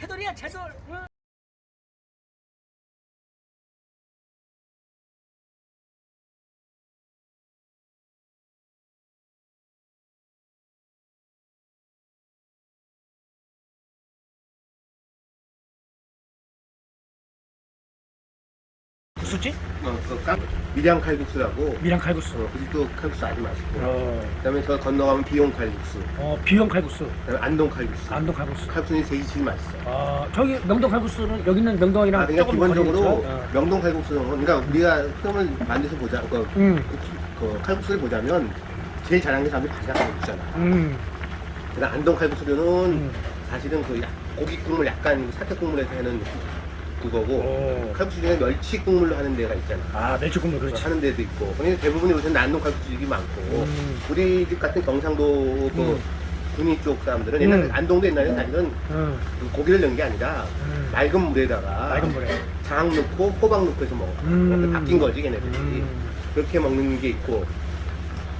채돌이야 채돌. 응. 국수지? 어, 그 깡, 밀양 칼국수라고 미랑 칼국수. 어, 그 집도 칼국수 아주 맛있고 어, 그다음에 저 건너가면 비용 칼국수 어 비형 칼국수, 그다음에 안동 칼국수 안동 칼국수. 칼국수는 세 집이 맛있어 아 저기 명동 칼국수는 여기 있는 명동이랑 아, 그러니까 조금 기본적으로 거리가 있죠? 어. 명동 칼국수는 그러니까 우리가 흐름을 만들어서 보자 그, 음, 그 칼국수를 보자면 제일 잘하는 게 사람들이 칼국수잖아 음, 그다음 안동 칼국수는 음. 사실은 그 약- 고기 국물 약간 사태 국물에서 하는 그거고 오. 칼국수 중에 멸치 국물로 하는 데가 있잖아 아 멸치 국물 그렇지. 하는 데도 있고 근데 대부분 요새는 안동 칼국수집이 많고 음. 우리 집 같은 경상도 그 음. 군위 쪽 사람들은 옛날에 음. 안동도 옛날에 사실은 응, 그 고기를 넣은 게 아니라 음. 맑은 물에다가 맑은 물에. 장 넣고 호박 넣고 해서 먹어 음. 바뀐 거지 걔네들이 음. 그렇게 먹는 게 있고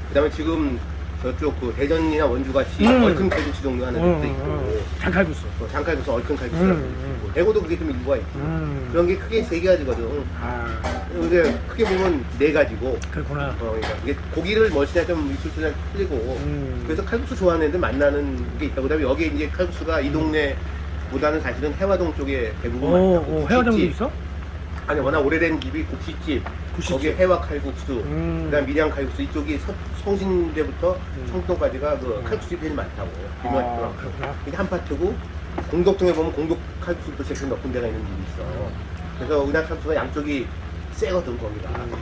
그다음에 지금 저쪽 그 대전이나 원주 같이 음. 얼큰 칼국수 종류 하는 데도 응, 있고 응. 장칼국수. 어, 장칼국수 얼큰 칼국수 음, 음, 대구도 그게 좀 일부가 있고 음. 그런 게 크게 세 가지거든 아 근데 크게 보면 네 가지고 그렇구나. 어, 그러니까 이게 고기를 멋이나 좀 이술수나 틀리고 음. 그래서 칼국수 좋아하는 애들 만나는 게 있다고 그다음에 여기 이제 칼국수가 이 동네 보다는 사실은 해화동 쪽에 대부분 오, 많다고 오 해화동도. 있어? 아니 워낙 오래된 집이 국시집 국시집. 거기에 해화 칼국수 음. 그다음 밀양 칼국수 이쪽이 서- 성신대부터 음. 청동까지가 그 음. 칼국수집이 제일 많다고 아 유명하더라고 그렇구나. 이게 한 파트고 공덕동에 보면 공덕 칼국수도 제일 몇 군데가 있는 집이 있어 그래서 은하 칼국수가 양쪽이 세거든 거기가 음.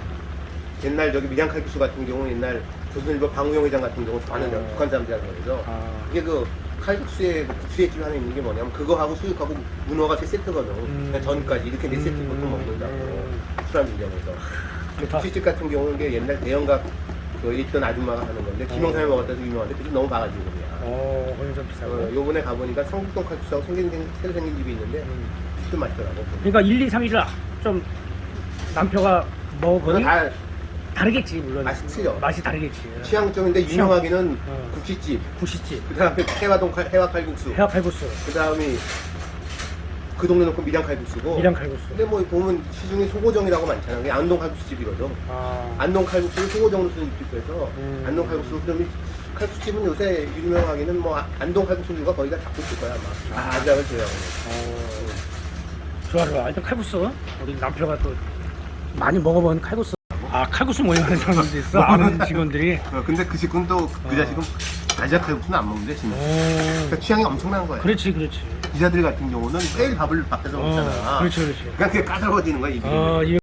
옛날 저기 밀양 칼국수 같은 경우는 옛날 조선일보 방우영 회장 같은 경우 좋아하는 어. 북한 사람들이라고 그래서 아, 이게 그 칼국수에 그 국수에 집 하나 있는 게 뭐냐면 그거하고 수육하고 문어가 세 세트거든 음. 그러니까 전까지 이렇게 네 세트 음. 보통 먹는다고 음. 술안주점에서 좋다. 국수집 같은 경우는 이게 옛날 대형각 그 있던 아줌마가 하는 건데 김영삼이 어. 먹었다도 유명한데 그게 너무 봐가지고 그냥 어, 거기 좀 어, 비싸고. 요번에 가보니까 성북동 칼국수하고 생긴 생- 새로 생긴 집이 있는데 음. 좀 맛있더라고 그러니까 1, 2, 3, 1을 좀 남표가 그건 먹으니 다 다르겠지 물론. 맛이 틀려. 맛이 다르겠지. 취향점인데 취향. 유명하기는 어. 국시집 구시집, 그 다음에 해화동 칼, 해화 칼국수 해화 칼국수, 그 다음이 그 동네 놓고 밀양 칼국수고 미랑 칼국수. 근데 뭐 보면 시중에 소고정이라고 많잖아 그게 안동 칼국수집이거든 아, 안동 칼국수를 소고정으로 쓰는 집도 있어서 음. 안동 칼국수 그러면 칼국수집은 요새 유명하기는 뭐 아- 안동 칼국수류가 거의 다 잡고 있을 거야 아마 아. 아자를 줘야 어, 좋아 좋아. 일단 칼국수. 우리 남표가 또 많이 먹어본 칼국수. 아 칼국수 모임하는 사람들도 있어. 아는 직원들이. 어, 근데 그또그 어. 자식은 아자 칼국수는 안 먹는데 진짜 오, 그러니까 취향이 엄청난 거야 그렇지 그렇지. 기자들 같은 경우는 매일 밥을 밖에서 어, 먹잖아 그렇지 그렇지. 그러니까 그게 까다로워지는 거야 이 어, 이